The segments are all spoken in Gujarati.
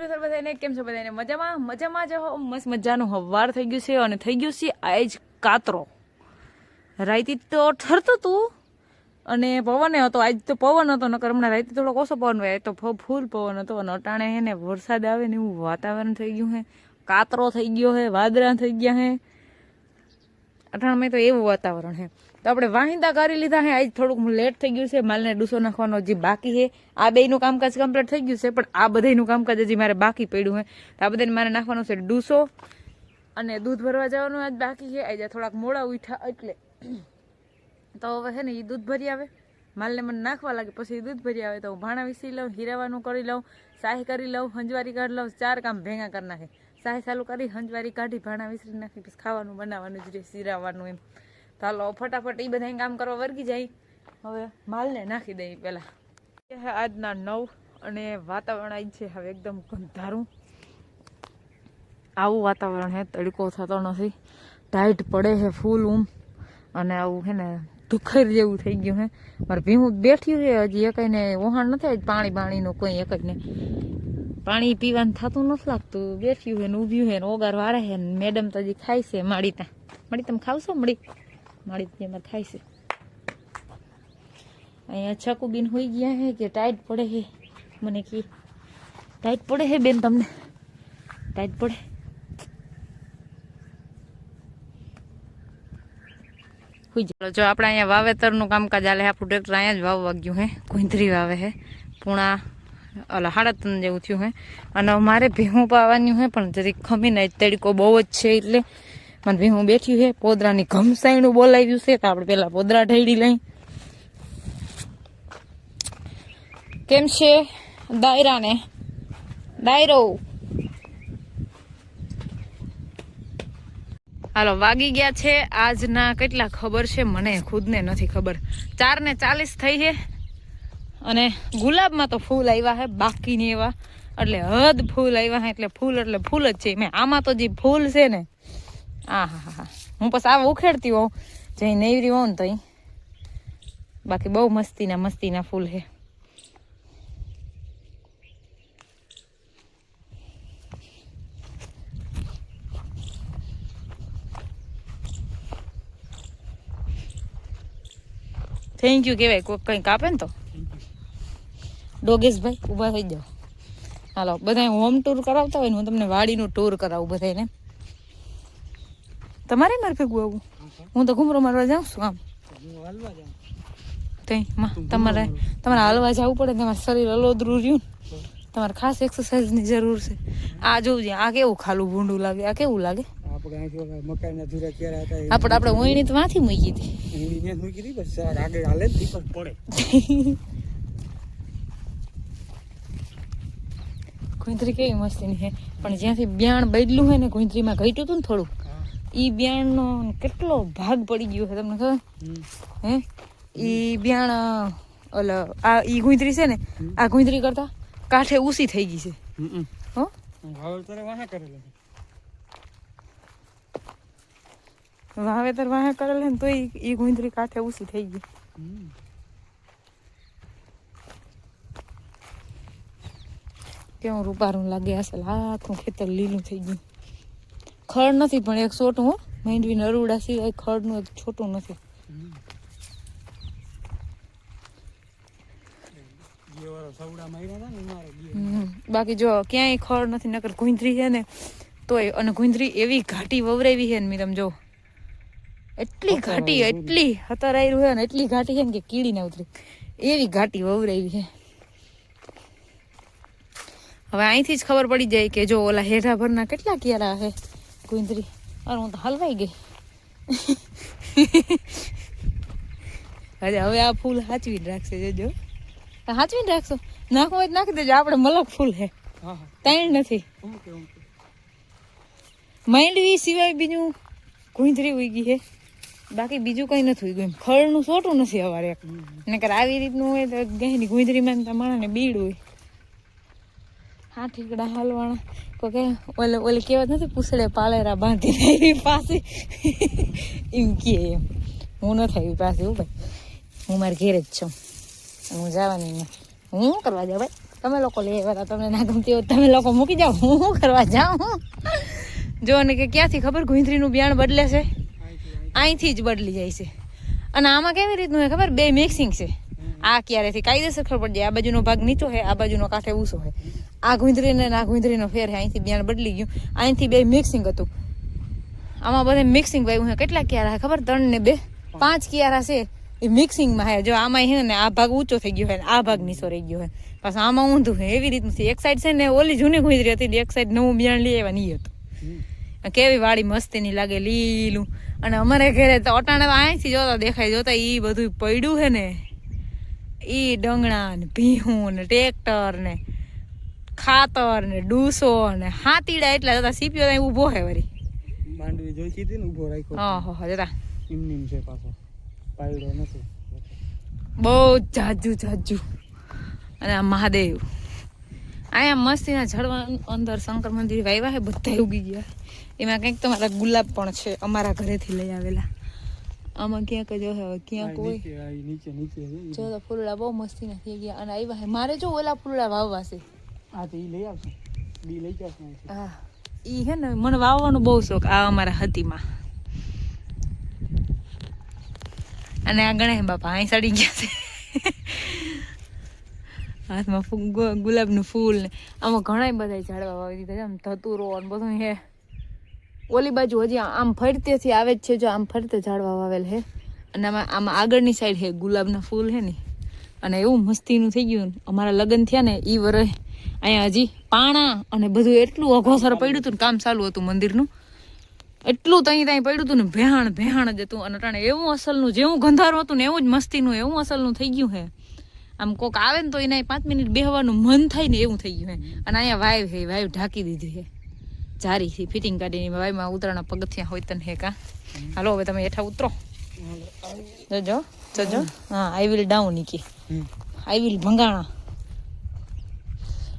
મિત્રો બધાને કેમ છો? બધાને મજામાં? મજામાં જ મસ્ત મજાનું હવાર થઈ ગયું છે અને થઈ ગયું છે આજ કાતરો. રાઈતી તો ઠરતું હતું અને પવન હતો, આજ તો પવન હતો, નકર હમણાં રાયતી થોડોક ઓછો પવન હોય તો ફૂલ પવન હતો અને અટાણે હે ને વરસાદ આવે ને એવું વાતાવરણ થઈ ગયું હે. કાતરો થઈ ગયો હે, વાદળા થઈ ગયા હે. અઠાણમાં તો એવું વાતાવરણ છે તો આપણે વાહિંદા કરી લીધા છે આજ થોડુંક લેટ થઈ ગયું છે. માલને ડૂસો નાખવાનો હજી બાકી છે આ બેયનું કામકાજ કમ્પ્લીટ થઈ ગયું છે, પણ આ બધાનું કામકાજ હજી મારે બાકી પડ્યું છે તો આ બધાને મારે નાખવાનું છે ડૂસો અને દૂધ ભરવા જવાનું આજ બાકી છે આજે થોડાક મોડા ઉઠ્યા એટલે તો હવે છે ને એ દૂધ ભરી આવે. માલને મને નાખવા લાગે, પછી દૂધ ભરી આવે. તો હું ભાણા વિસી લઉં, હીરાવાનું કરી લઉં સાહી કરી લઉં, હંજવારી કરી લઉં, ચાર કામ ભેગા કરી નાખે. સાહી ચાલુ કરી, હંજવારી કાઢી, ભાણા વિસરી નાખી, પછી ખાવાનું બનાવવાનું જ રે સિરાવાનું એમ. હાલો ફટાફટ એ બધા કામ કરવા વર્ગી જાય. હવે માલને નાખી દઈએ પહેલાં. આજના નવ અને વાતાવરણ આવી છે હવે એકદમ ગંધારું. આવું વાતાવરણ હે, તડકો થતો નથી. ટાઈટ પડે છે ફૂલ ઊમ અને આવું હે ને, દુખર જેવું થઈ ગયું હે. મારે ભીમું બેઠ્યું છે હજી એકઈને કઈને વહાણ નથી પાણી બાણીનું કોઈ એક ને પાણી પીવાનું થતું નથી લાગતું. બેઠ્યું છે ને ઊભ્યું છે ને ઓગાર વાળે હે ને મેડમ તો હજી ખાય છે માડી ત્યાં માડી, તમે ખાવશો મળી માડી જેમાં ખાય છે. અહીંયા છકુબીન હોઈ ગયા હે કે ટાઈટ પડે હે? મને કે, ટાઈટ પડે હે બેન તમને? ટાઈટ પડે? જો આપણે અહીંયા વાવેતરનું કામકાજ આલે આપણું ટ્રેક્ટર અહીંયા જ વાવ વાગ્યું હે. કુંધરી વાવે હે. પૂણા ઓલા સાડા ત્રણ જેવું થયું હે. અને મારે ભીહું પાવાનું હે, પણ જરીક ખમીને તડકો બહુ જ છે એટલે મને ભીહું બેઠ્યું હે. પોદરાની ઘમસાઈનું બોલાવ્યું છે, તો આપણે પેલા પોદરા ઢેડી લઈ. કેમ છે દાયરાને? દાયરો? હાલો, વાગી ગયા છે. આજના કેટલા ખબર છે? મને ખુદને નથી ખબર. ચાર ને ચાલીસ થઈ છે અને ગુલાબમાં તો ફૂલ આવ્યા છે બાકીની એવા. એટલે હદ ફૂલ આવ્યા એટલે ફૂલ એટલે ફૂલ જ છે. મેં આમાં તો જે ફૂલ છે ને આ હા હા હા હું પછી આ ઉખેડતી હોઉં, જઈ નેવરી હોઉં ને તો બાકી બહુ મસ્તીના મસ્તીના ફૂલ છે થેન્ક યુ કહેવાય કોઈ કંઈક આપે ને તો. ડોગેશભાઈ ઊભા થઈ જાઓ. હાલો બધા હોમ ટૂર કરાવતા હોય ને હું તમને વાડીનું ટૂર કરાવું બધાને તમારે મારે ભેગું આવું હું તો ઘૂમરો મારવા જાઉં છું આમ. તઈ માં તમારે તમારે હાલવા જવું પડે ને તમારું શરીર અલોદરું રહ્યું તમારે ખાસ એક્સરસાઇઝની જરૂર છે. આ જોવું આ કેવું ખાલું ભૂંડું લાગે આ કેવું લાગે? આપણે આપણે ઓયણી તો માંથી મૂકી હતી. આગળ હાલે પડે. ગુંદરી કેવી મસ્તીની છે. પણ જ્યાંથી બ્યાણ બદલું હોય ને ગુંદરીમાં ઘટ્યું હતું ને થોડું એ બ્યાણનો કેટલો ભાગ પડી ગયો છે તમને ખબર? હે? એ બ્યાણ ઓલ આ એ ગુંદરી છે ને આ ગુંદરી કરતા કાંઠે ઊસી થઈ ગઈ છે. હો? વાવેતર વાહે કરેલા વાવેતર વાહે કરેલ ને તો એ ગુંદરી કાંઠે ઊસી થઈ ગઈ. કેવું રૂપારું લાગે અસલ આખું ખેતર લીલું થઈ ગયું. ખડ નથી પણ એક છોટું હો. માંડવી નરુડા સિવાય ખડનું એક છોટું નથી. બાકી જો ક્યાંય ખડ નથી નકર ગુંદરી છે ને તોય અને ગુંદરી એવી ઘાટી વવરાવી છે ને તમે જો. એટલી ઘાટી એટલી હતરાયેલું છે ને એટલી ઘાટી છે ને કે કીડી ના ઉતરી. એવી ઘાટી વવરાવી છે. હવે અહીંથી જ ખબર પડી જાય કે જો ઓલા હેઠા ભરના કેટલા ક્યારા હે કુંદરી અરે હું તો હલવાઈ ગઈ. અરે હવે આ ફૂલ હાચવીને રાખશે જોજો. હાચવીને રાખશો? નાખવું હોય તો નાખી દેજો આપણે મલક ફૂલ હે. ત્રણ નથી. માંડવી સિવાય બીજું કુંદરી ઉઈ હે. બાકી બીજું કઈ નથી ગયું ખળનું સોટું નથી અમારે એક નકર આવી રીતનું હોય તો ગહેની ગુંદરીમાં માણસને બીડ હોય. હા ઠીકડા હાલવાના. કોઈ કે ઓલે ઓલે કહેવત નથી, પૂછડે પાલેરા બાંધીને એવી પાસે એમ કહે એમ. હું ન થાય એવી પાસે હું ભાઈ. હું મારા ઘેર જ છું. હું જવાની નહીં હું કરવા જાઉં ભાઈ? તમે લોકો લઈ આવ્યા તમને ના ગમતી હોય તમે લોકો મૂકી જાઓ. હું શું કરવા જાઉં? જો ને કે ક્યાંથી ખબર? ગુંદરીનું બિયાણ બદલે છે. અહીંથી જ બદલી જાય છે. અને આમાં કેવી રીતનું હોય ખબર? બે મિક્સિંગ છે. આ ક્યારેથી કાયદેસર ખબર પડી? જાય આ બાજુનો ભાગ નીચો છે, આ બાજુનો કાંઠે ઊંચો છે. આ ગુંદરીને આ ગુંદરીનો ફેર છે. અહીંથી બિયાણ બદલી ગયું. અહીંથી બે મિક્સિંગ હતું. આમાં બધે મિક્સિંગ ભાઈ છે. કેટલા ક્યારા ખબર? ત્રણ ને બે. પાંચ ક્યારા છે. એ મિક્સિંગમાં છે. જો આમાં છે ને, આ ભાગ ઊંચો થઈ ગયો હોય આ ભાગ નીચો રહી ગયો હોય પાછું આમાં ઊંધું છે. એવી રીતનું છે. એક સાઈડ છે ને, ઓલી જૂની ગુંદરી હતી એક સાઈડ નવું બિયાણ લઈ આવ્યા નહીં હતું. કેવી વાળી મસ્તીની લાગે, લીલું. અને અમારે ઘરે તો અટાણે અહીંથી જોતા દેખાય, જોતા એ બધું પડ્યું છે ને. એ ડંગણા ને ભીહું ને ટ્રેક્ટર ને. ખાતર ને ડૂસો ને હાતીડા એટલા જતા સીપીઓ ત્યાં ઊભો હે વરી. માંડવી જોઈ કીધી ને ઊભો રાખ્યો. હા હા જતા. એમની છે પાછો. પાયડો નથી. બહુ જાજુ જાજુ. અને આ મહાદેવ. અહીંયા મસ્તીના ઝાડવા અંદર શંકર મંદિર વાવ્યા છે બધા ઉગી ગયા. એમાં કંઈક તમારા ગુલાબ પણ છે અમારા ઘરેથી લઈ આવેલા. આમાં ક્યાંક જો હવે ક્યાંક હોય કોઈ. નીચે નીચે. જો ફૂલડા બહુ મસ્તીના થઈ ગયા. અને આવ્યા છે મારે જો ઓલા ફૂલડા વાવવા છે. તો ઈ લઈ આવશે હા. એ હે ને, મને વાવવાનો બહુ શોખ, આ અમારા હતીમાં. અને આ ગણેશ બાપા, અહીં સડી ગયા છે. હાથમાં ગુલાબનું ફૂલ ને, આમાં ઘણા બધા ઝાડવા વાવી દીધા છે, આમ ધતુરો ને બધું હે. ઓલી બાજુ હજી આમ ફરતેથી આવે જ છે, જો આમ ફરતે ઝાડવા વાવેલ છે અને આમાં આમાં આગળની સાઈડ છે ગુલાબના ફૂલ છે ને. અને એવું મસ્તીનું થઈ ગયું. અમારા લગ્ન થયા ને એ વરે અહીંયા હજી પાણા અને બધું એટલું અઘોસર પડ્યું હતું ને, કામ ચાલુ હતું મંદિરનું. એટલું તહીં ત્યાં પડ્યું હતું ને, ભેહાણ ભેહાણ જ હતું. અને અટાણે એવું અસલનું, જેવું ગંધારું હતું ને, એવું જ મસ્તીનું, એવું અસલનું થઈ ગયું છે આમ કોક આવે ને તો એને પાંચ મિનિટ બેહવાનું મન થાય ને એવું થઈ ગયું હે. અને અહીંયા વાઈવ હે, વાઈવ ઢાંકી દીધી હે. જારી છે ફિટિંગ કાઢીને વાઈમાં ઉતરાના પગથિયાં હોય તને હે કા. હાલો, હવે તમે હેઠા ઉતરો. જજો જજો. હા આઈ વિલ ડાઉન નીકી વિલ ભંગાણા.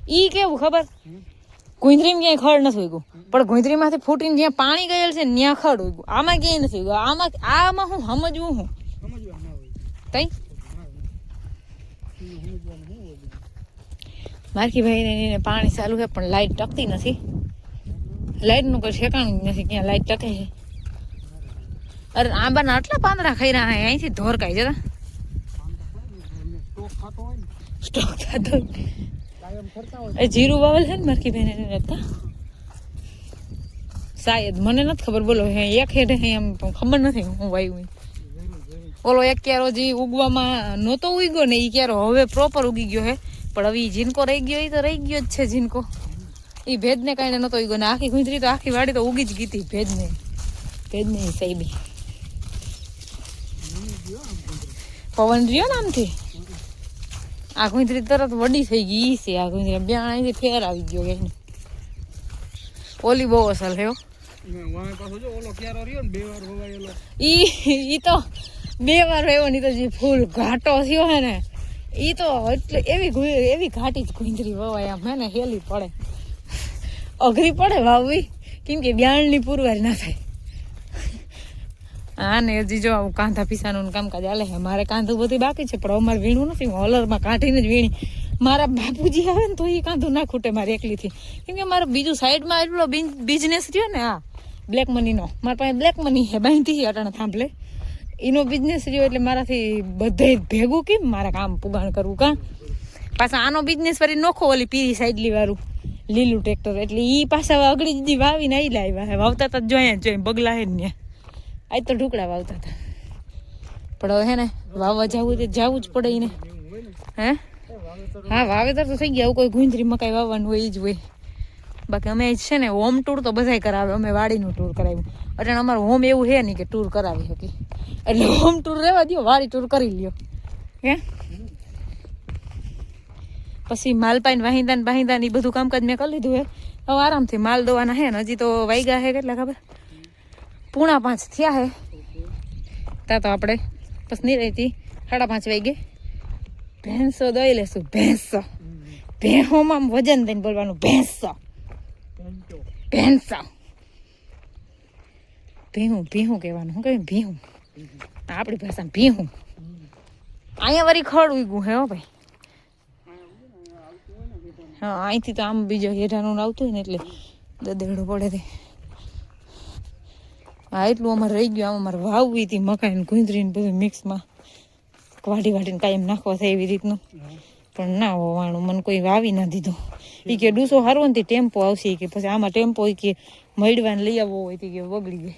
ઈ કેવું ખબર? ગુંદરી ક્યાંય ખડ નથી ઉગ્યું. પણ ગુંદરીમાંથી ફૂટીને જ્યાં પાણી ગયેલ છે ત્યાં ખડ ઉગ્યું. આમાં ક્યાંય નથી ઉગ્યું. આમાં આમાં હું સમજવું હું? ના તઈ? ઈ સમજવાનું શું હોય મારકી ભાઈને એને પાણી ચાલુ છે, પણ લાઈટ ટકતી નથી. લાઈટનું કોઈ ઠેકાણું નથી. ક્યાં લાઈટ ટકે છે. અરે આંબાના આટલા પાંદડા ખાઈ રહ્યા અહીંથી ધોરકાઈ જતા સ્ટોક ખાતો હોય ને સ્ટોક થતો કાયમ કરતા હોય. એ જીરું વાવેલ છે ને મારકી બેન એને રહેતા? શાયદ મને નથી ખબર બોલો હે એક હેઠે હે એમ ખબર નથી હું વાયું ઓલો એક ક્યારો જે ઉગવામાં નહોતો ઉગ્યો ને એ ક્યારો હવે પ્રોપર ઉગી ગયો હે. પણ હવે જીનકો રહી ગયો એ તો રહી ગયો જ છે જીનકો એ ભેજને કાંઈ નહોતો ઉગ્યો ને આખી ગુંજરી તો આખી વાડી તો ઉગી જ ગઈ હતી ભેજને ઈ સાહેબી. પવન રહ્યો ને આમથી? આ ગુંજરી તરત વડી થઈ ગઈ છે આ ગુંજરી બ્યાણ અહીંથી ફેર આવી ગયો કે ઓલી બહુ અસલ થયો ઈ તો બે વાર રહ્યો ની તો જે ફૂલ ઘાટો થયો હે ને ઈ તો એટલે એવી એવી ઘાટી જ ગુંદરી વવાય આમ હે ને હેલી પડે. અઘરી પડે વાવવી કેમ કે બ્યાણની પૂરવાર ના થાય. હા ને હજી જો આવું કાંધા પીસાનું કામકાજ હાલે મારે કાંધું બધું બાકી છે, પણ અમારે વીણું નથી. હું હોલરમાં કાઢીને જ વીણી. મારા બાપુજી આવે ને તો એ કાંધું ના ખૂટે મારે એકલીથી. કેમ કે મારો બીજું સાઈડમાં એટલો બિઝનેસ રહ્યો ને આ બ્લેક મનીનો મારા પાસે બ્લેક મની છે, બાંધી અટાણે થાંભલે. એનો બિઝનેસ રહ્યો એટલે મારાથી બધે ભેગું કેમ? મારે કામ પુગાણ કરવું કાં? પાછા આનો બિઝનેસ ફરી નોખો ઓલી પીરી સાઈડલી વાળું, લીલું ટ્રેક્ટર એટલે એ પાછા અગડી દીધી વાવીને આવી લાવ્યા વાવતા તો જોયા જોઈ બગલા હે ને આજ તો ઢોકળા વાવતા હતા. પણ હવે ને, વાવવા જવું તે જવું જ પડે એને હે? હા, વાવેતર તો થઈ ગયા, આવું કોઈ ગુંજરી મકાઈ વાવવાનું હોય એ જ હોય. બાકી અમે છે ને હોમ ટૂર તો બધાય કરાવે અમે વાડીનું ટૂર કરાવ્યું. એટલે અમારું હોમ એવું છે નહીં કે ટૂર કરાવી શકી. એટલે હોમ ટૂર રહેવા દો વાડી ટૂર કરી લ્યો. હે? પછી માલ પાઈને વાહિંદા ને બાહિંદા ને ઈ બધું કામકાજ મેં કરી લીધું હે. હવે આરામથી માલ દોવાના હે ને, હજી તો વાઈગા હે, કેટલા ખબર? પૂણા પાંચ થયા હે. ત્યાં તો આપણે બસ નહીં સાડા પાંચ વાગે ભેંસો દઈ લેશું. ભેંસો. ભેહોમાં વજન દઈને બોલવાનું. ભેંસો. ભેંસો. ભીહું ભીહું કહેવાનું. શું કહ્યું ભીહું. આપણી ભાષામાં ભીહું. અહીંયા વળી ખડ ઉગ્યું હે હો ભાઈ. હા અહીંથી તો આમ બીજો હેઠાનું આવતું હોય ને એટલે દદેડું પડે તે. હા એટલું અમારે રહી ગયું, આમ અમારે વાવવી હતી મકાઈને ગુંદરીને ગુંદરી બધું મિક્સમાં વાટી વાટીને કાયમ નાખવા થાય એવી રીતનું. પણ ના હોવાનું, મને કોઈ વાવી ના દીધું. એ કે ડૂસો હારો ને ટેમ્પો આવશે કે, પછી આમાં ટેમ્પો કે મળવાને લઈ આવવો હોય તે કે બગડી જાય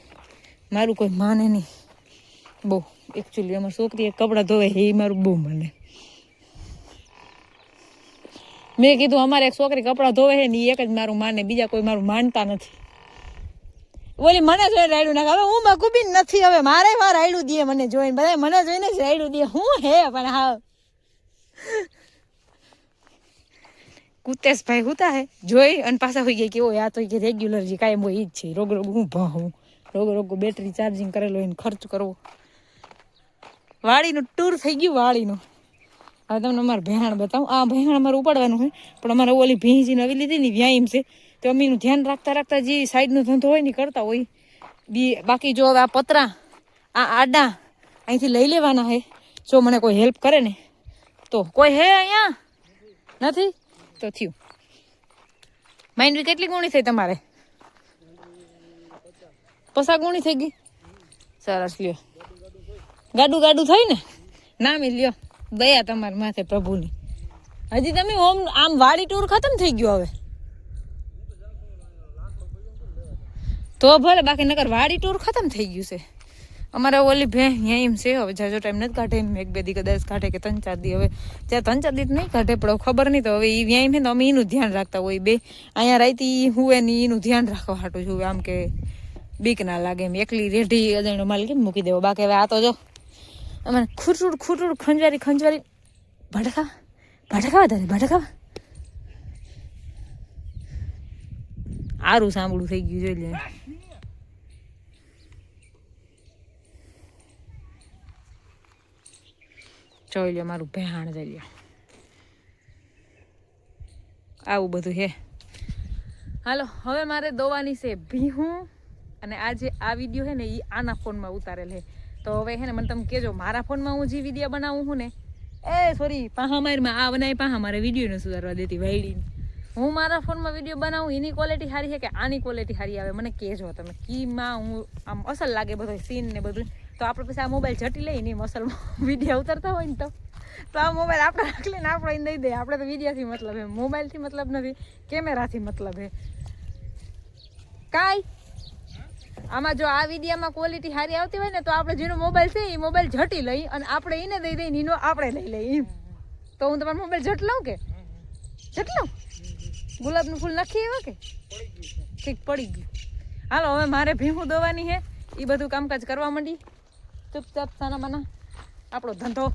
મારું કોઈ માને નહીં. બહુ એકચ્યુઅલી અમારી છોકરીએ કપડાં ધોવે એ મારું બહુ મને. મેં કીધું અમારે એક છોકરી કપડાં ધોવે છે ને એ એક જ મારું માને, બીજા કોઈ મારું માનતા નથી. ઓલી મને જોઈને રાયડું નાખે. હવે હું મકુબી નથી, હવે મારે વાર રાયડું દે મને જોઈને. બધા મને જોઈને જ રાયડું દે. હું હે? પણ હા કુતેશભાઈ હુતા હે? જોઈ અને પાછા હોઈ ગયા કે, ઓય, આ તો કે રેગ્યુલર જે કાયમ હોય ઈ જ છે. રોગ રોગ હું. ભાવું રોગ રોગ બેટરી ચાર્જિંગ કરેલો એને ખર્ચ કરવો. વાડીનું ટૂર થઈ ગયું વાડીનું. હવે તમને અમારે ભેહાણ બતાવું. આ ભેહાણ અમારે ઉપાડવાનું હોય પણ અમારે ઓલી ભીંજી નવી લીધી ને વ્યાયામ છે. તો અમે એનું ધ્યાન રાખતા રાખતા જે સાઈડનો ધંધો હોય ને કરતા હોય. બી, બાકી જો આ પતરા, આ આડા અહીંથી લઈ લેવાના હે. જો મને કોઈ હેલ્પ કરે ને, તો કોઈ હે અહીંયા? નથી? તો થયું. માઇન્ડરી કેટલી ગુણી થઈ તમારે? પસા ગુણી થઈ ગઈ? સરસ, લ્યો. ગાડું ગાડું થઈ ને? ના, મેં, લ્યો. દયા તમારે માથે પ્રભુની. હજી તમે ઓમ, આમ વાડી ટૂર ખતમ થઈ ગયો હવે? તો ભલે, બાકી નગર વાડી ટૂર ખતમ થઈ ગયું છે. અમારે ઓલી ભે એમ છે, હવે જાજો ટાઈમ નથી કાઢે, એમ એક બે દી કદાચ કાઢે કે ત્રણ ચાર દી, હવે ત્યાં ત્રણ ચાર દી નહીં કાઢે, પણ ખબર નહીં, તો હવે એ વ્યાયમ છે ને અમે એનું ધ્યાન રાખતા હોય બે. અહીંયા રાઈતી હું એની એનું ધ્યાન રાખવા હાટું છું, આમ કે બીક ના લાગે એમ. એકલી રેઢી અજાણ્યો માલ કેમ મૂકી દેવો. બાકી હવે આ તો જો, અમારે ખૂટુડ ખૂટુડ ખંજવારી ખંજવારી. ભટકા ભટકા વધારે ભટકા આરું સાંભળું થઈ ગયું જોઈ લે જોઈ લો મારું ભેહાણ જોઈ લો આવું બધું હે. હાલો, હવે મારે દોવાની છે ભીહું અને આ જે આ વીડિયો છે ને એ આના ફોનમાં ઉતારેલ છે તો હવે હે ને, મને તમે કહેજો, મારા ફોનમાં હું જે વીડિયો બનાવું છું ને, એ સોરી પાહા મારમાં આ બનાવી પાહા મારે વીડિયો ન સુધારવા દેતી વાયડીની હું મારા ફોનમાં વીડિયો બનાવું, એની ક્વોલિટી સારી છે કે આની ક્વોલિટી સારી આવે, મને કહેજો તમે, કીમાં હું આમ અસલ લાગે બધો સીન ને બધું. તો આપણે પછી આ મોબાઈલ જટી લઈને નહીં અસલમાં વીડિયો ઉતરતા હોય ને તો. તો આ મોબાઈલ આપણે રાખી લઈને આપણે દઈ દઈએ. આપણે તો વિડીયાથી મતલબ હે મોબાઈલથી મતલબ નથી કેમેરાથી મતલબ હે કાંઈ? આમાં જો આ વિડીયામાં ક્વોલિટી સારી આવતી હોય ને તો આપણે જેનો મોબાઈલ છે એ મોબાઈલ જટી લઈ અને આપણે એને દઈ દઈને એનો આપણે લઈ લઈએ એમ. તો હું તમારો મોબાઈલ જટ લઉં કે? જટ લઉં? ગુલાબનું ફૂલ નાખી એવા કે? ઠીક, પડી ગયું. હાલો, હવે મારે ભીહું દોવાની છે. એ બધું કામકાજ કરવા માંડી. ચૂપચાપ સાના માના આપણો ધંધો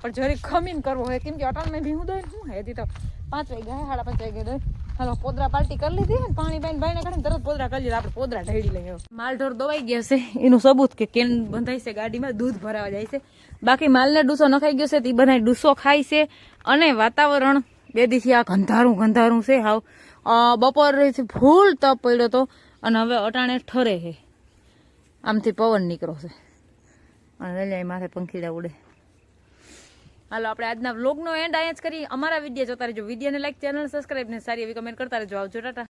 પણ જરી ખમીને કરવો હોય, કેમ કે અટાણમાં ભીહું દોય શું હે? તો પાંચ વાગે ગયા સાડા પાંચ વાગે દોય હાલો, પોદરા પાર્ટી કરી લીધી ને, પાણી બાઈને બાઈને કાઢીને તરત પોદરા કરી લીધા. આપણે પોદરા ઢેડી લઈએ માલઢોર દવાઈ ગયા છે, એનું સબૂત કે કેન બંધાય છે ગાડીમાં, દૂધ ભરાવા જાય છે. બાકી માલને ડૂસો નખાઈ ગયો છે, તે બધા ડૂસો ખાય છે અને વાતાવરણ બે દિવસથી આ ગંધારું ગંધારું છે હાવ. બપોર ફૂલ તપ પડ્યો હતો અને હવે અટાણે ઠરે છે. આમથી પવન નીકળો છે. અને લઈ માથે પંખીડા ઉડે હાલો, આપણે આજના વ્લોગનો એન્ડ અહીંયા જ કરી અમારા વીડિયો જોતા રહેજો. વિડીયોને લાઈક ચેનલ સબસ્ક્રાઈબ ને સારી એવી કમેન્ટ કરતા રહેજો. આવજો, ટાટા.